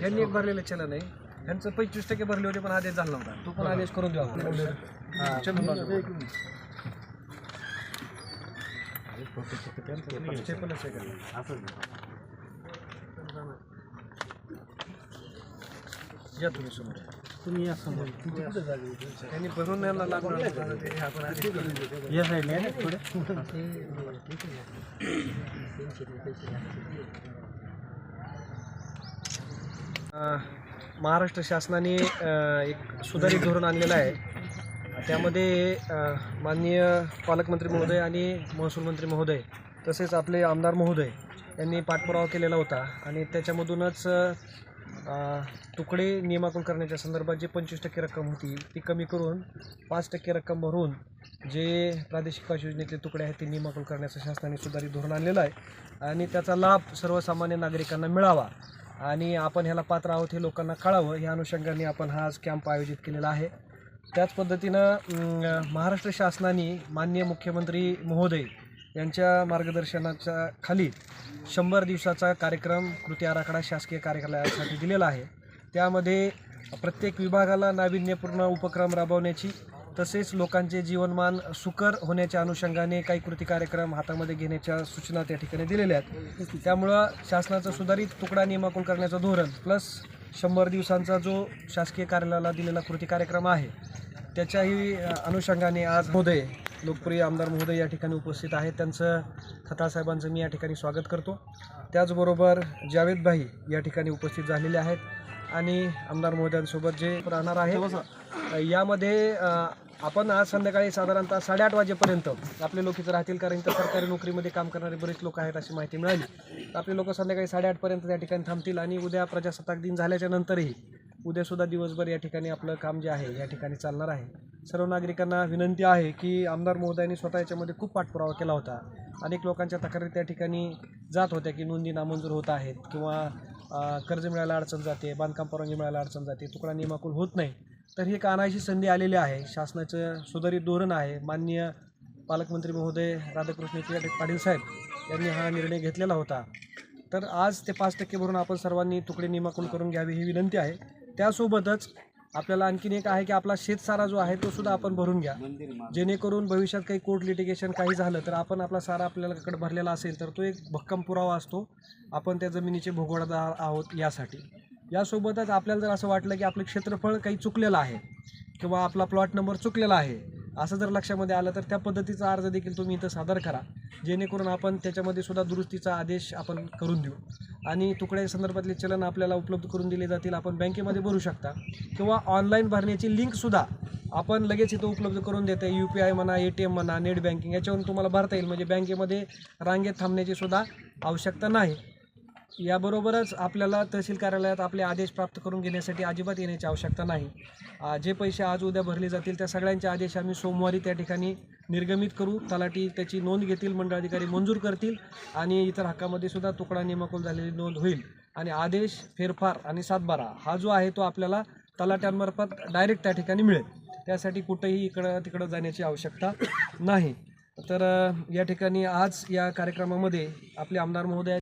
यांनी एक भरलेलं चलन आहे. ह्यांचं पंचवीस टक्के भरले होते पण आदेश झाला नव्हता. तो पण आदेश करून द्यावा? या तुम्ही समोर. तुम्ही या समोर. त्यांनी भरून यायला लागणार. या साईडला थोडं. महाराष्ट्र शासनाने एक सुधारित धोरण आणलेलं आहे. त्यामध्ये माननीय पालकमंत्री महोदय आणि महसूल मंत्री महोदय तसेच आपले आमदार महोदय यांनी पाठपुरावा केलेला होता आणि त्याच्यामधूनच तुकडे नियमाकुल करण्याच्या संदर्भात जी पंचवीस टक्के रक्कम होती ती कमी करून पाच टक्के रक्कम भरून जे प्रादेशिक पाच योजनेतले तुकडे आहेत ते नियमाकुल करण्याचं शासनाने सुधारित धोरण आणलेलं आहे. आणि त्याचा लाभ सर्वसामान्य नागरिकांना मिळावा. आणि आपण ह्याला पात्र आहोत हे लोकांना कळावं. या अनुषंगाने आपण हा आज कॅम्प आयोजित केलेला आहे. त्याच पद्धतीनं महाराष्ट्र शासनाने माननीय मुख्यमंत्री महोदय यांच्या मार्गदर्शनाच्या खाली शंभर दिवसाचा कार्यक्रम कृती आराखडा शासकीय कार्यालयासाठी दिलेला आहे. त्यामध्ये प्रत्येक विभागाला नाविन्यपूर्ण उपक्रम राबवण्याची तसेच लोकांचे जीवनमान सुकर होण्याच्या अनुषंगाने काही कृती कार्यक्रम हातामध्ये घेण्याच्या सूचना त्या ठिकाणी दिलेल्या आहेत. त्यामुळं शासनाचं सुधारित तुकडा नियमाकुल करण्याचं धोरण प्लस शंभर दिवसांचा जो शासकीय कार्यालयाला दिलेला कृती कार्यक्रम आहे त्याच्याही अनुषंगाने आज महोदय लोकप्रिय आमदार महोदय या ठिकाणी उपस्थित आहेत. त्यांचं खताळ साहेबांचं मी या ठिकाणी स्वागत करतो. त्याचबरोबर जावेद भाई या ठिकाणी उपस्थित झालेले आहेत. आणि आमदार महोदयांसोबत जे राहणार आहे यामध्ये आपण आज संध्याकाळी साधारणतः साडेआठ वाजेपर्यंत आपले लोक इथं राहतील कारण इथं सरकारी नोकरीमध्ये काम करणारे बरेच लोक आहेत अशी माहिती मिळाली. तर आपले लोक संध्याकाळी साडेआठपर्यंत त्या ठिकाणी थांबतील आणि उद्या प्रजासत्ताक दिन झाल्याच्या नंतरही उद्यासुद्धा दिवसभर या ठिकाणी आपलं काम जे आहे या ठिकाणी चालणार आहे. सर्व नागरिकांना विनंती आहे की आमदार महोदयांनी स्वतः याच्यामध्ये खूप पाठपुरावा केला होता. अनेक लोकांच्या तक्रारी त्या ठिकाणी जात होत्या की नोंदी नामंजूर होत आहेत किंवा कर्ज मिळायला अडचण जाते बांधकाम परवानगी मिळायला अडचण जाते तुकडा नियमाकुल होत नाही. तर ही एक संधी आलेली आहे. शासनाचं सुधारित धोरण आहे. माननीय पालकमंत्री महोदय राधाकृष्ण विखे पाटील साहेब यांनी हा निर्णय घेतलेला होता. तर आज ते पाच टक्के भरून आपण सर्वांनी तुकडे निमाकून करून घ्यावी ही विनंती आहे. त्यासोबतच आपल्याला आणखीन एक आहे की आपला शेतसारा जो आहे तो सुद्धा आपण भरून घ्या. जेणेकरून भविष्यात काही कोर्ट लिटिगेशन काही झालं तर आपण आपला सारा आपल्याकडे भरलेला असेल तर तो एक भक्कम पुरावा असतो. आपण त्या जमिनीचे भोगवडादार आहोत यासाठी. यासोबतच आपल्याला जर असं वाटलं की आपलं क्षेत्रफळ काही चुकलेलं आहे किंवा आपला प्लॉट नंबर चुकलेला आहे असं जर लक्षामध्ये आलं तर त्या पद्धतीचा अर्ज देखील तुम्ही इथं सादर करा. जेणेकरून आपण त्याच्यामध्ये सुद्धा दुरुस्तीचा आदेश आपण करून देऊ. आणि तुकड्या संदर्भातले चलन आपल्याला उपलब्ध करून दिले जातील आपण बँकेमध्ये भरू शकता. किंवा ऑनलाईन भरण्याची लिंकसुद्धा आपण लगेच इथं उपलब्ध करून देते यू पी आय म्हणा ए टी एम म्हणा नेट बँकिंग याच्यावरून तुम्हाला भरता येईल. म्हणजे बँकेमध्ये रांगेत थांबण्याची सुद्धा आवश्यकता नाही. याबरोबरच आपल्याला तहसील कार्यालयात आपले आदेश प्राप्त करून घेण्यासाठी अजिबात येण्याची आवश्यकता नाही. जे पैसे आज उद्या भरले जातील त्या सगळ्यांचे आदेश आम्ही सोमवारी त्या ठिकाणी निर्गमित करू. तलाठी त्याची नोंद घेतील मंडळाधिकारी मंजूर करतील आणि इतर हक्कामध्ये सुद्धा तुकडा नेमकूल झालेली नोंद होईल. आणि आदेश फेरफार आणि सातबारा हा जो आहे तो आपल्याला तलाट्यांमार्फत डायरेक्ट त्या ठिकाणी मिळेल. त्यासाठी कुठंही इकडं तिकडं जाण्याची आवश्यकता नाही. तर या ठिकाणी आज या कार्यक्रमामध्ये आपले आमदार महोदय